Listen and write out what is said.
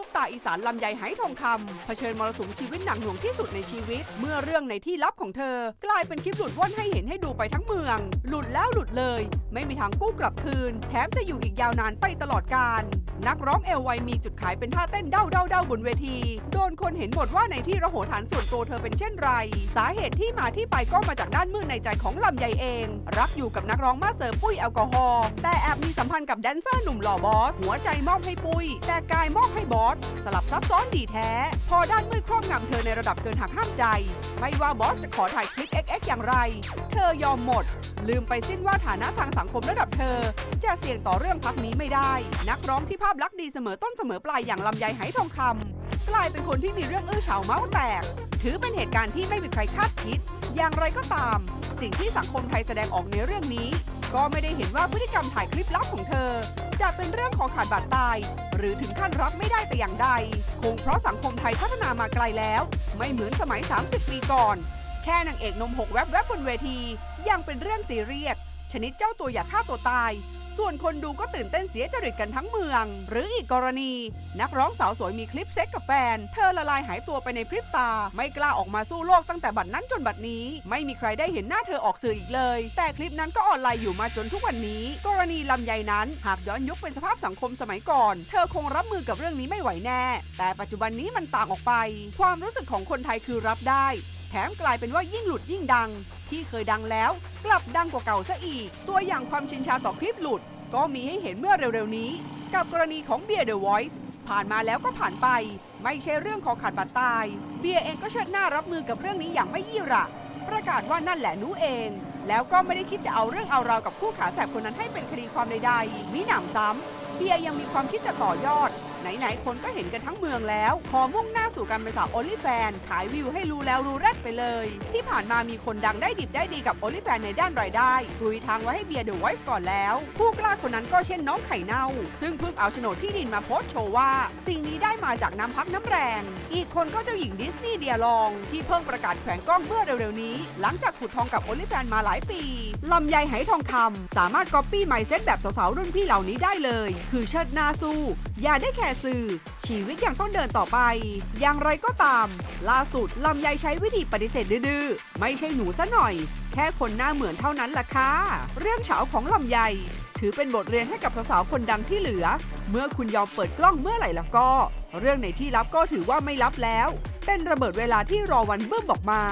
ุปตารลำไยไหทองคำเผชิญมรสุมชีวิตหนักหน่วงที่สุดในชีวิต เมื่อเรื่องในที่ลับของเธอ กลายเป็นคลิปหลุดว่อนให้เห็นให้ดูไปทั้งเมือง หลุดแล้วหลุดเลย ไม่มีทางกู้กลับคืน แถมจะอยู่อีกยาวนานไปตลอดกาลนักร้องเอลไวมีจุดขายเป็นท่าเต้นเด้าเด้าเด้าบนเวที โดนคนเห็นหมดว่าในที่ระโหฐานส่วนตัวเธอเป็นเช่นไร สาเหตุที่มาที่ไปก็มาจากด้านมืดในใจของลำไยเอง รักอยู่กับนักร้องมาเสิร์ฟปุ้ยแอลกอฮอล์แต่แอบมีสัมพันธ์กับแดนเซอร์หนุ่มหล่อบอส หัวใจมอบให้ปุ้ยแต่กายมอบให้บอสสลับซับซ้อนดีแท้ พอด้านมืดครอบงำเธอในระดับเกินหักห้ามใจ ไม่ว่าบอสจะขอถ่ายคลิป XX อย่างไร เธอยอมหมด ลืมไปสิ้นว่าฐานะทางสังคมระดับเธอ จะเสี่ยงต่อเรื่องพักนี้ไม่ได้ นักร้องที่ภาพลักษณ์ดีเสมอต้นเสมอปลายอย่างลำไยไหทองคำกลายเป็นคนที่มีเรื่องอื้อฉาวเมาส์แตก ถือเป็นเหตุการณ์ที่ไม่มีใครคาดคิด อย่างไรก็ตาม สิ่งที่สังคมไทยแสดงออกในเรื่องนี้ ก็ไม่ได้เห็นว่าพฤติกรรมถ่ายคลิปลับของเธอ จะเป็นเรื่องของขาดบาดตาย หรือถึงขั้นรับไม่ได้แต่อย่างใด คงเพราะสังคมไทยพัฒนามาไกลแล้ว ไม่เหมือนสมัย 30 ปีก่อน แค่นางเอกนมหกแวบๆบนเวที ยังเป็นเรื่องซีเรียสชนิดเจ้าตัวอยากฆ่าตัวตาย ส่วนคนดูก็ตื่นเต้นเสียจริตกันทั้งเมือง หรืออีกกรณี นักร้องสาวสวยมีคลิปเซ็กกับแฟน เธอละลายหายตัวไปในพริบตา ไม่กล้าออกมาสู้โลกตั้งแต่บัดนั้นจนบัดนี้ ไม่มีใครได้เห็นหน้าเธอออกสื่ออีกเลย แต่คลิปนั้นก็ออนไลน์อยู่มาจนทุกวันนี้ กรณีลำไยนั้น หากย้อนยุคเป็นสภาพสังคมสมัยก่อน เธอคงรับมือกับเรื่องนี้ไม่ไหวแน่ แต่ปัจจุบันนี้มันต่างออกไป ความรู้สึกของคนไทยคือรับได้ แถมกลายเป็นว่ายิ่งหลุดยิ่งดัง ที่เคยดังแล้ว กลับดังกว่าเก่าซะอีก ตัวอย่างความชินชาต่อคลิปหลุด ก็มีให้เห็นเมื่อเร็วๆนี้ กับกรณีของเบียร์เดอะ Voice ผ่านมาแล้วก็ผ่านไป ไม่ใช่เรื่องของขาดบาดตาย เบียร์เองก็เชิดหน้ารับมือกับเรื่องนี้อย่างไม่ยี่ระ ประกาศว่านั่นแหละหนูเอง แล้วก็ไม่ได้คิดจะเอาเรื่องเอาราวกับคู่ขาแสบคนนั้นให้เป็นคดีความใดๆมิหนำซ้ำเบียร์ยังมีความคิดจะต่อยอด ไหนๆ คนก็เห็นกันทั้งเมืองแล้วพอมุ่งหน้าสู่การเป็นสาวโอลิแฟน ขายวิวให้รู้แล้วรู้แรดไปเลย ที่ผ่านมามีคนดังได้ดิบได้ดีกับโอลิแฟนในด้านรายได้กลุยทางไว้ให้เบียร์เดอะไวส์ก่อนแล้ว ผู้กล้าคนนั้นก็เช่นน้องไข่เน่า ซึ่งเพิ่งเอาโฉนดที่ดินมาโพสต์โชว์ว่า สิ่งนี้ได้มาจากน้ำพักน้ำแรง อีกคนก็เจ้าหญิงดิสนีย์เดียลอง ที่เพิ่งประกาศแขวนกล้องเมื่อเร็วๆนี้ หลังจากขุดทองกับโอลิแฟนมาหลายปีลำไยไหทองคำสามารถก๊อปปี้ไมเซ็ตแบบสาวๆรุ่นพี่เหล่านี้ได้เลย คือเชิดหน้าสู้อย่าได้แคสื่อ ชีวิตยังต้องเดินต่อไป อย่างไรก็ตาม ล่าสุดลำไยใช้วิธีปฏิเสธดื้อๆ ไม่ใช่หนูซะหน่อย แค่คนหน้าเหมือนเท่านั้นล่ะค่ะ เรื่องเฉาของลำไย ถือเป็นบทเรียนให้กับสาวๆคนดังที่เหลือ เมื่อคุณยอมเปิดกล้องเมื่อไหร่แล้วก็ เรื่องในที่ลับก็ถือว่าไม่ลับแล้ว เป็นระเบิดเวลาที่รอวันเบิ่มออกมา